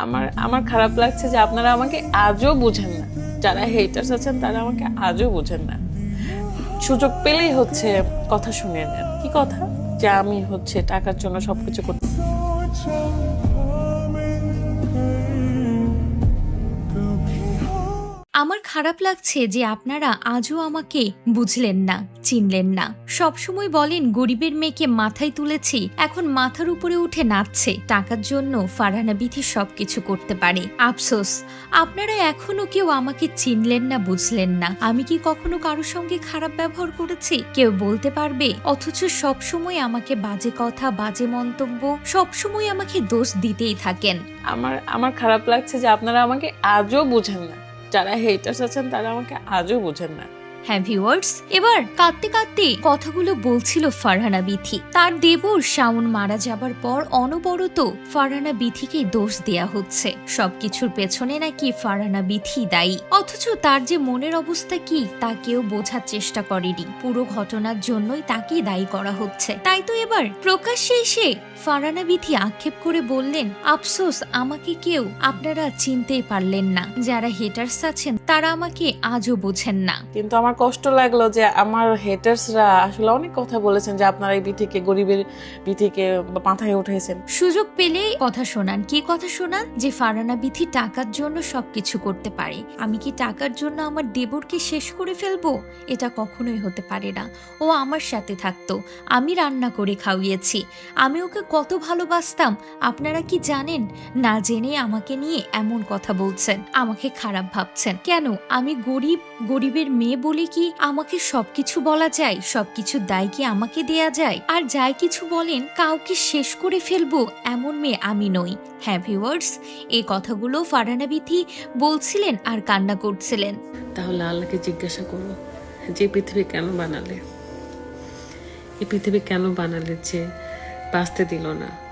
আমার আমার খারাপ লাগছে যে আপনারা আমাকে আজও বুঝেন না। যারা হেটার্স আছেন, তারা আমাকে আজও বুঝেন না। সুযোগ পেলেই হচ্ছে কথা শুনে নেন। কি কথা? যে আমি হচ্ছে টাকার জন্য সবকিছু করতে আমার খারাপ লাগছে যে আপনারা আজও আমাকে বুঝলেন না, চিনলেন না। সবসময় বলেন, গরিবের মেয়েকে মাথায় তুলেছি, এখন মাথার উপরে উঠে নাচছে, টাকার জন্য ফারহানা বিথি সবকিছু করতে পারে। আফসোস, আপনারা এখনও কেউ আমাকে চিনলেন না, বুঝলেন না। আমি কি কখনো কারোর সঙ্গে খারাপ ব্যবহার করেছি? কেউ বলতে পারবে? অথচ সবসময় আমাকে বাজে কথা, বাজে মন্তব্য, সবসময় আমাকে দোষ দিতেই থাকেন। আমার আমার খারাপ লাগছে যে আপনারা আমাকে আজও বুঝেন না। যারা হেটার্স আছেন তারা আমাকে আজও বুঝেন না। হ্যাঁ ভিউয়ার্স, এবার কাঁদতে কাঁদতে কথাগুলো বলছিল ফারহানা বিথি। তার দেবর শাওন মারা যাবার পর অনবরত ফারহানা বিথিকে দোষ দেয়া হচ্ছে। সবকিছুর পেছনে নাকি ফারহানা বিথি দায়ী। অথচ তার যে মনের অবস্থা কি, তা কেউ বোঝার চেষ্টা করেনি। পুরো ঘটনার জন্যই তাকেই দায়ী করা হচ্ছে। তাই তো এবার প্রকাশ্যে এসে ফারানা বিথি আক্ষেপ করে বললেন, আফসোস, আমাকে কেউ আপনারা চিনতেই পারলেন না। যারা হেটার্স আছেন, তারা আমাকে আজও বোঝেন না। কিন্তু আমার কষ্ট লাগল যে আমার হেটার্সরা আসলে অনেক কথা বলেছেন যে আপনারা এই বিথিকে, গরিবের বিথিকে মাথায় উঠেছেন সুযোগ পেলে কথা শোনান। কি কথা শোনান? যে ফারানা বিথি টাকার জন্য সবকিছু করতে পারে। আমি কি টাকার জন্য আমার দেবরকে শেষ করে ফেলব? এটা কখনোই হতে পারে না। ও আমার সাথে থাকতো। আমি রান্না করে খাওয়িয়েছি। আমি ওকে কত ভালোবাসতাম। আপনারা কি জানেন? না জেনে আমাকে নিয়ে এমন কথা বলছেন। আমাকে খারাপ ভাবছেন। কেন? আমি গরিব, গরিবের মেয়ে বলে কি আমাকে সবকিছু বলা যায়, সবকিছু দায় কি আমাকে দেয়া যায়? আর যাই কিছু বলেন, কাউকে শেষ করে ফেলব এমন মেয়ে আমি নই। হ্যাঁ ভিউয়ার্স এই কথাগুলো ফারহানা বিথি বলছিলেন আর কান্না করছিলেন। তাহলে আল্লাহকে জিজ্ঞাসা করো, যে পৃথিবী কেন বানালে? এই পৃথিবী কেন বানালে যে বাঁচতে দিল না?